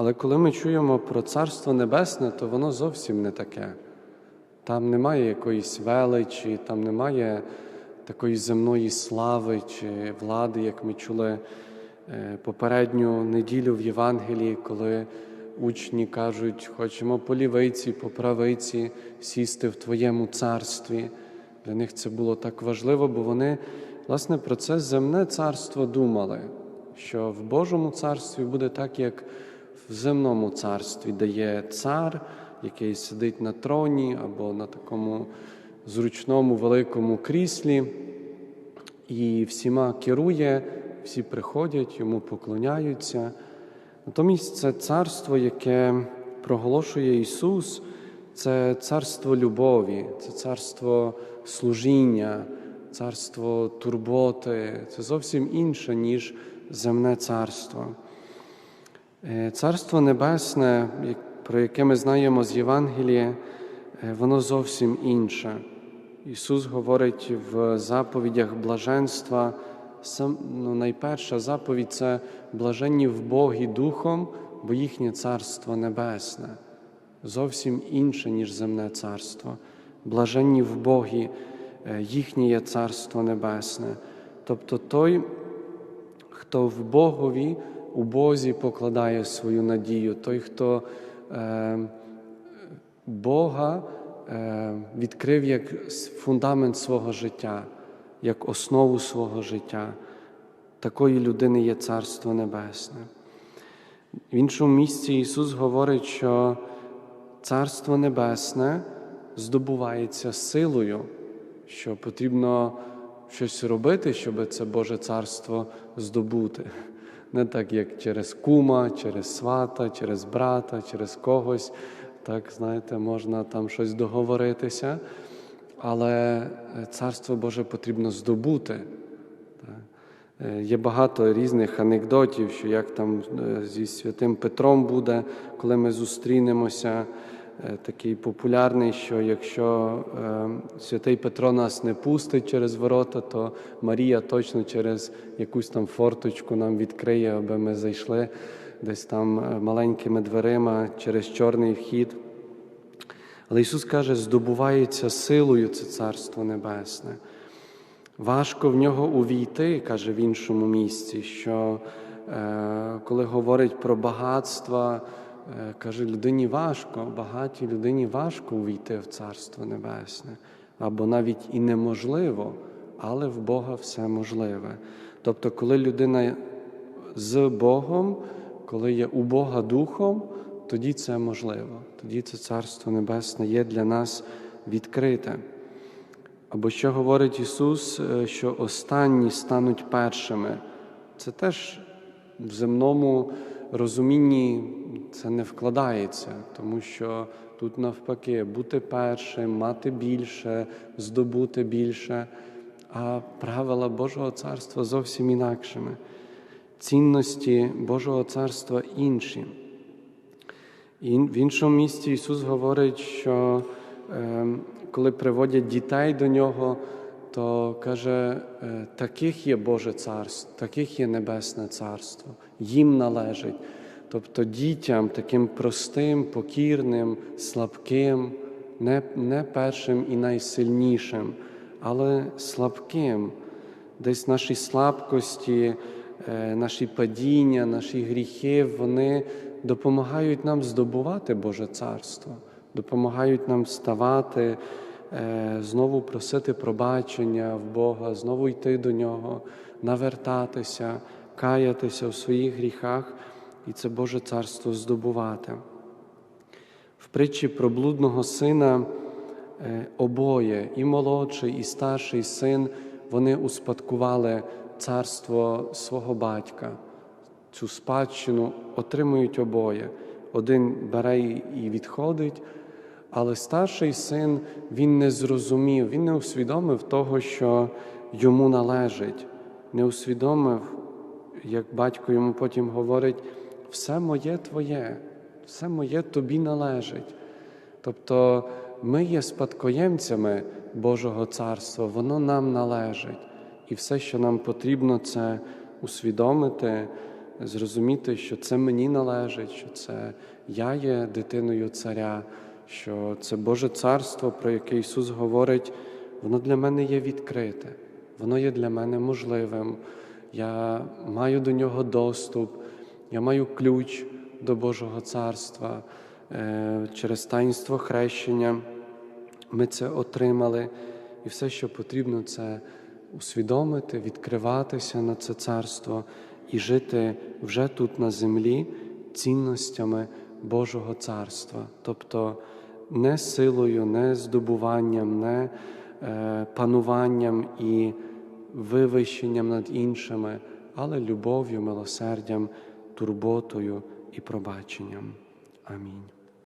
Але коли ми чуємо про Царство Небесне, то воно зовсім не таке. Там немає якоїсь величі, там немає такої земної слави чи влади, як ми чули е, попередню неділю в Євангелії, коли учні кажуть, хочемо по лівиці, по правиці сісти в Твоєму царстві. Для них це було так важливо, бо вони, власне, про це земне царство думали, що в Божому царстві буде так, як в земному царстві, де є цар, який сидить на троні або на такому зручному великому кріслі, і всіма керує, всі приходять, йому поклоняються. Натомість це царство, яке проголошує Ісус, це царство любові, це царство служіння, царство турботи, це зовсім інше, ніж земне царство. Е, Царство Небесне, про яке ми знаємо з Євангелія, е, воно зовсім інше. Ісус говорить в заповідях блаженства. Сам, ну, найперша заповідь це блаженні в Богі Духом, бо їхнє царство небесне, зовсім інше, ніж земне царство. Блаженні в Богі, е, їхнє царство небесне. Тобто той, хто в Богові, у Бозі покладає свою надію, той, хто е, Бога е, відкрив як фундамент свого життя, як основу свого життя, такої людини є Царство Небесне. В іншому місці Ісус говорить, що Царство Небесне здобувається силою, що потрібно щось робити, щоб це Боже Царство здобути. Не так, як через кума, через свата, через брата, через когось. Так, знаєте, можна там щось договоритися, але Царство Боже потрібно здобути. Е, Є багато різних анекдотів, що як там е, зі святим Петром буде, коли ми зустрінемося. Е, Такий популярний, що якщо е, святий Петро нас не пустить через ворота, то Марія точно через якусь там форточку нам відкриє, аби ми зайшли десь там е, маленькими дверима через чорний вхід. Але Ісус каже, здобувається силою це Царство Небесне. Важко в нього увійти, каже в іншому місці, що е, коли говорить про багатства, каже, людині важко, багатій людині важко увійти в Царство Небесне, або навіть і неможливо, але в Бога все можливе. Тобто, коли людина з Богом, коли є у Бога Духом, тоді це можливо, тоді це Царство Небесне є для нас відкрите. Або що говорить Ісус, е, що останні стануть першими. Це теж в земному розумінні це не вкладається, тому що тут навпаки бути першим, мати більше, здобути більше, а правила Божого царства зовсім інакшими. Цінності Божого царства інші. І в іншому місці Ісус говорить, що е, коли приводять дітей до нього, то каже, е, таких є Боже царство, таких є Небесне Царство, їм належить. Тобто дітям таким простим, покірним, слабким, не, не першим і найсильнішим, але слабким, десь наші слабкості, е, наші падіння, наші гріхи, вони допомагають нам здобувати Боже Царство, допомагають нам ставати, знову просити пробачення в Бога, знову йти до Нього, навертатися, каятися в своїх гріхах і це Боже Царство здобувати. В притчі про блудного сина е, обоє, і молодший, і старший син, вони успадкували царство свого батька. Цю спадщину отримують обоє. Один бере і відходить, але старший син він не зрозумів, він не усвідомив того, що йому належить, не усвідомив, як батько йому потім говорить, все моє твоє, все моє тобі належить. Тобто ми є спадкоємцями Божого Царства, воно нам належить. І все, що нам потрібно, це усвідомити, зрозуміти, що це мені належить, що це я є дитиною царя, що це Боже царство, про яке Ісус говорить, воно для мене є відкрите, воно є для мене можливим. Я маю до нього доступ, я маю ключ до Божого царства Е, через таїнство хрещення. Ми це отримали, і все, що потрібно, це усвідомити, відкриватися на це царство і жити вже тут на землі цінностями Божого царства, тобто не силою, не здобуванням, не е, пануванням і вивищенням над іншими, але любов'ю, милосердям, турботою і пробаченням. Амінь.